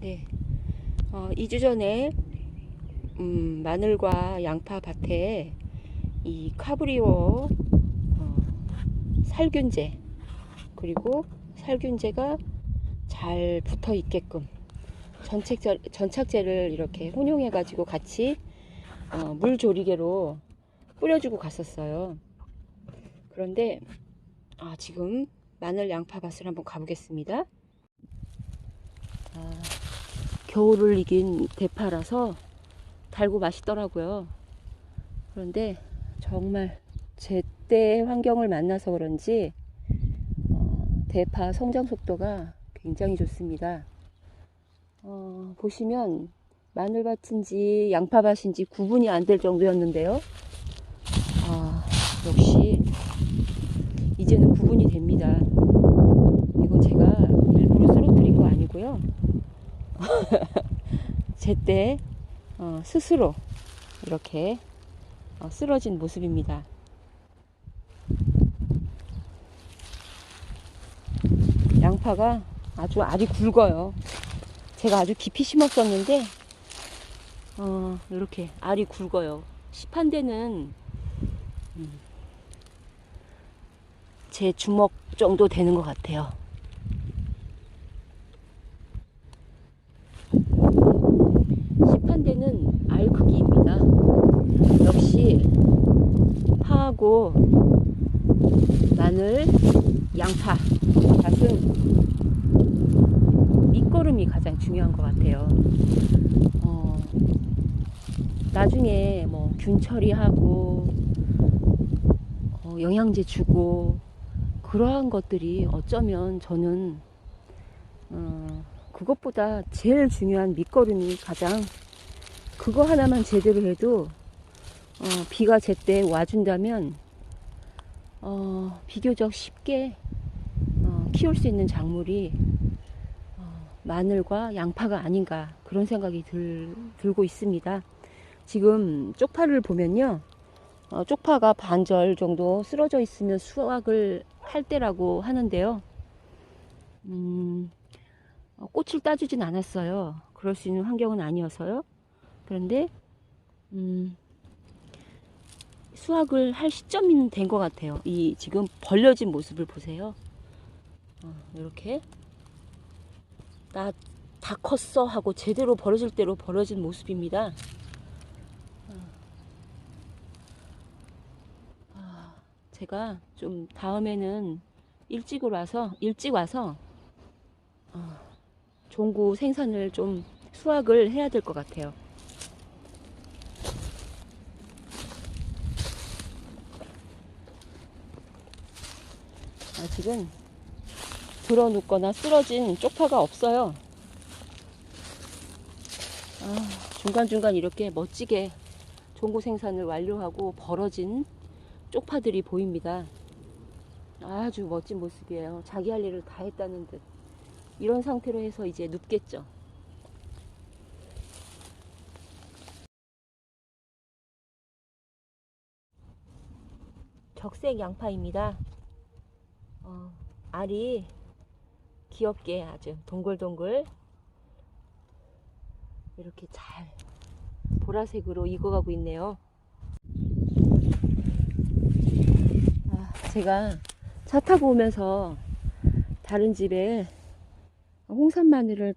네. 어, 2주 전에 음, 마늘과 양파 밭에 이 카브리오 어, 살균제 그리고 살균제가 잘 붙어 있게끔 전착제, 전착제를 이렇게 혼용해 가지고 같이 어, 물조리개로 뿌려주고 갔었어요. 그런데 아, 지금 마늘 양파 밭을 한번 가보겠습니다. 아, 겨울을 이긴 대파라서 달고 맛있더라고요. 그런데 정말 제때 환경을 만나서 그런지 어, 대파 성장 속도가 굉장히 좋습니다. 어, 보시면 마늘밭인지 양파밭인지 구분이 안 될 정도였는데요. 아, 역시 이제는 구분이 됩니다. 이거 제가 일부러 쓰러뜨린 거 아니고요. 제때 어, 스스로 이렇게 어, 쓰러진 모습입니다. 양파가 아주 알이 굵어요. 제가 아주 깊이 심었었는데 어, 이렇게 알이 굵어요. 시판 데는 음, 제 주먹 정도 되는 것 같아요. 데는 알 크기입니다. 역시 파하고 마늘, 양파 밭은 밑거름이 가장 중요한 것 같아요. 어, 나중에 뭐 균 처리하고 어, 영양제 주고 그러한 것들이 어쩌면 저는 어, 그것보다 제일 중요한 밑거름이 가장 그거 하나만 제대로 해도 어, 비가 제때 와준다면 어, 비교적 쉽게 어, 키울 수 있는 작물이 어, 마늘과 양파가 아닌가 그런 생각이 들, 들고 있습니다. 지금 쪽파를 보면요. 어, 쪽파가 반절 정도 쓰러져 있으면 수확을 할 때라고 하는데요. 음, 어, 꽃을 따주진 않았어요. 그럴 수 있는 환경은 아니어서요. 그런데 음, 수확을 할 시점이 된 것 같아요. 이 지금 벌려진 모습을 보세요. 어, 이렇게 나 다 컸어 하고 제대로 벌어질 대로 벌어진 모습입니다. 아, 제가 좀 다음에는 일찍 와서 일찍 와서 어, 종구 생산을 좀 수확을 해야 될 것 같아요. 아직은 들어 눕거나 쓰러진 쪽파가 없어요. 아, 중간중간 이렇게 멋지게 종고 생산을 완료하고 벌어진 쪽파들이 보입니다. 아주 멋진 모습이에요. 자기 할 일을 다 했다는 듯. 이런 상태로 해서 이제 눕겠죠. 적색 양파입니다. 어, 알이 귀엽게 아주 동글동글 이렇게 잘 보라색으로 익어가고 있네요. 아, 제가 차 타고 오면서 다른 집에 홍산 마늘을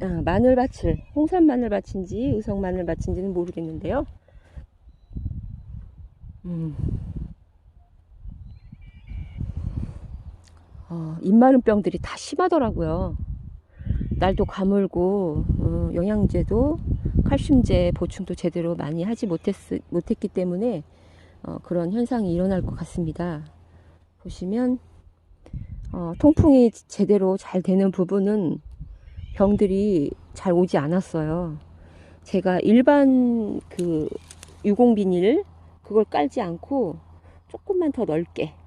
아, 마늘밭을 홍산 마늘밭인지 의성 마늘밭인지는 모르겠는데요. 음. 어, 입마름병들이 다 심하더라고요. 날도 가물고 어, 영양제도 칼슘제 보충도 제대로 많이 하지 못했, 못했기 때문에 어, 그런 현상이 일어날 것 같습니다. 보시면 어, 통풍이 제대로 잘 되는 부분은 병들이 잘 오지 않았어요. 제가 일반 그 유공 비닐 그걸 깔지 않고 조금만 더 넓게 어,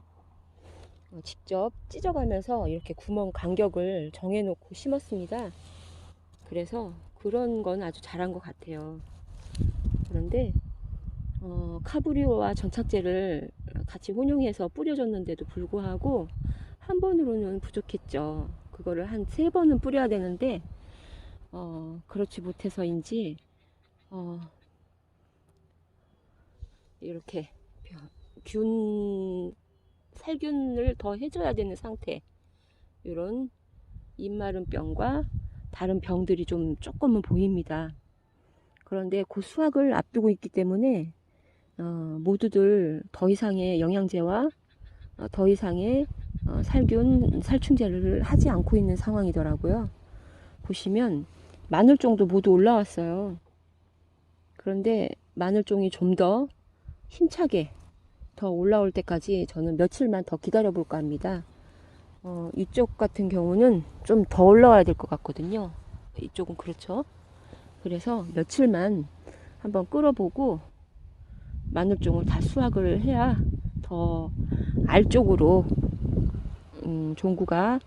직접 찢어가면서 이렇게 구멍 간격을 정해놓고 심었습니다. 그래서 그런 건 아주 잘한 것 같아요. 그런데 어, 카브리오와 전착제를 같이 혼용해서 뿌려줬는데도 불구하고 한 번으로는 부족했죠. 그거를 한 세 번은 뿌려야 되는데 어, 그렇지 못해서인지 어, 이렇게 병- 균 살균을 더 해줘야 되는 상태 이런 입마름병과 다른 병들이 좀 조금은 보입니다. 그런데 그 수확을 앞두고 있기 때문에 어, 모두들 더 이상의 영양제와 어, 더 이상의 어, 살균 살충제를 하지 않고 있는 상황이더라고요. 보시면 마늘종도 모두 올라왔어요. 그런데 마늘종이 좀 더 힘차게 더 올라올 때까지 저는 며칠만 더 기다려 볼까 합니다. 어, 이쪽 같은 경우는 좀 더 올라와야 될 것 같거든요. 이쪽은 그렇죠. 그래서 며칠만 한번 끌어보고 마늘종을 다 수확을 해야 더 알쪽으로 음, 종구가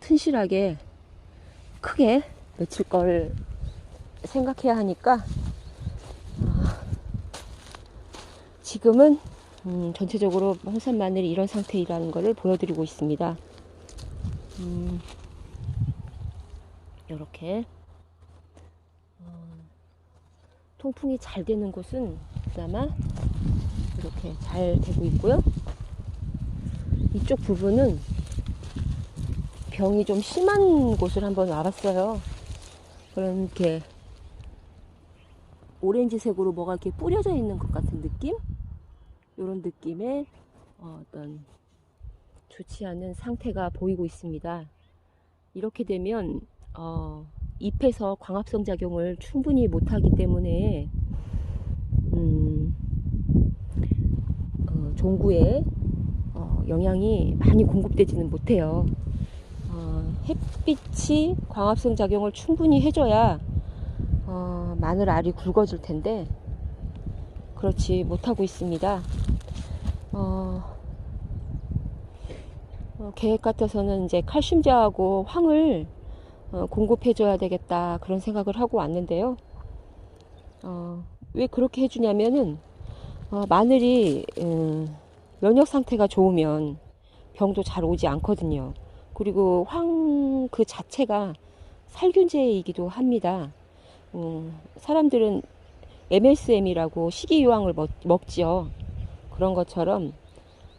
튼실하게 크게 맺힐 걸 생각해야 하니까 아, 지금은 음, 전체적으로 홍산 마늘이 이런 상태라는 것을 보여드리고 있습니다. 음, 이렇게 어, 통풍이 잘 되는 곳은 그나마 이렇게 잘 되고 있고요. 이쪽 부분은 병이 좀 심한 곳을 한번 와봤어요. 그렇게 오렌지색으로 뭐가 이렇게 뿌려져 있는 것 같은 느낌? 이런 느낌의 어, 어떤 좋지 않은 상태가 보이고 있습니다. 이렇게 되면 어, 잎에서 광합성 작용을 충분히 못하기 때문에 음, 어, 종구에 어, 영양이 많이 공급되지는 못해요. 어, 햇빛이 광합성 작용을 충분히 해줘야 어, 마늘 알이 굵어질 텐데 그렇지 못하고 있습니다. 어, 어, 계획 같아서는 이제 칼슘제하고 황을 어, 공급해줘야 되겠다 그런 생각을 하고 왔는데요. 어, 왜 그렇게 해주냐면은 어, 마늘이 음, 면역 상태가 좋으면 병도 잘 오지 않거든요. 그리고 황 그 자체가 살균제이기도 합니다. 음, 사람들은 MSM이라고 식이유황을 먹, 먹지요. 그런 것처럼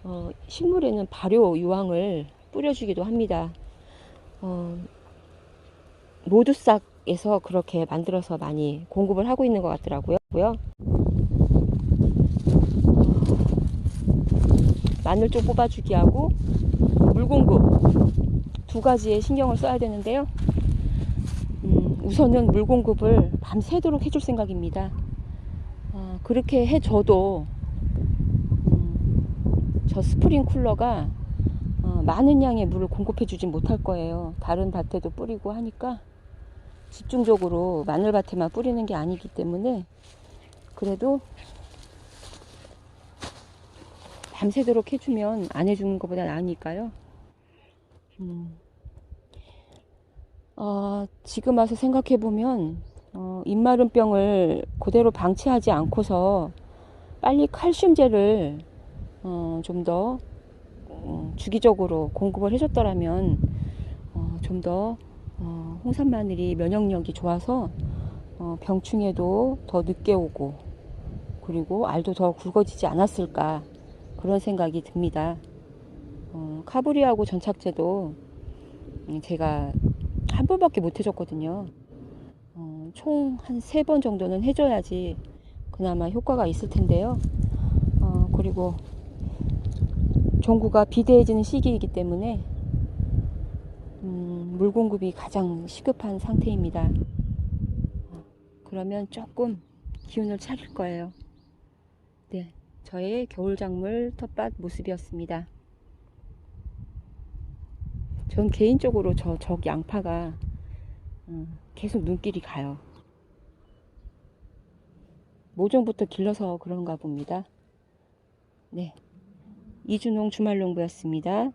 어, 식물에는 발효 유황을 뿌려주기도 합니다. 어, 모두싹에서 그렇게 만들어서 많이 공급을 하고 있는 것 같더라고요. 마늘 좀 뽑아주기 하고 물 공급 두 가지에 신경을 써야 되는데요. 음, 우선은 물 공급을 밤새도록 해줄 생각입니다. 어, 그렇게 해줘도 음, 저 스프링 쿨러가 어, 많은 양의 물을 공급해주지 못할 거예요. 다른 밭에도 뿌리고 하니까 집중적으로 마늘밭에만 뿌리는 게 아니기 때문에 그래도 밤새도록 해주면 안 해주는 것보다 나으니까요. 음. 어, 지금 와서 생각해보면 어, 입마름병을 그대로 방치하지 않고서 빨리 칼슘제를 어, 좀더 어, 주기적으로 공급을 해줬더라면 어, 좀더 어, 홍산 마늘이 면역력이 좋아서 어, 병충해도 더 늦게 오고 그리고 알도 더 굵어지지 않았을까 그런 생각이 듭니다. 어, 카브리하고 전착제도 음, 제가 한 번밖에 못 해줬거든요. 어, 총한 세 번 정도는 해줘야지 그나마 효과가 있을 텐데요. 어, 그리고 종구가 비대해지는 시기이기 때문에 음, 물 공급이 가장 시급한 상태입니다. 어, 그러면 조금 기운을 차릴 거예요. 네, 저의 겨울작물 텃밭 모습이었습니다. 전 개인적으로 저, 저 양파가 음, 계속 눈길이 가요. 모종부터 길러서 그런가 봅니다. 네. 이준홍 주말농부였습니다.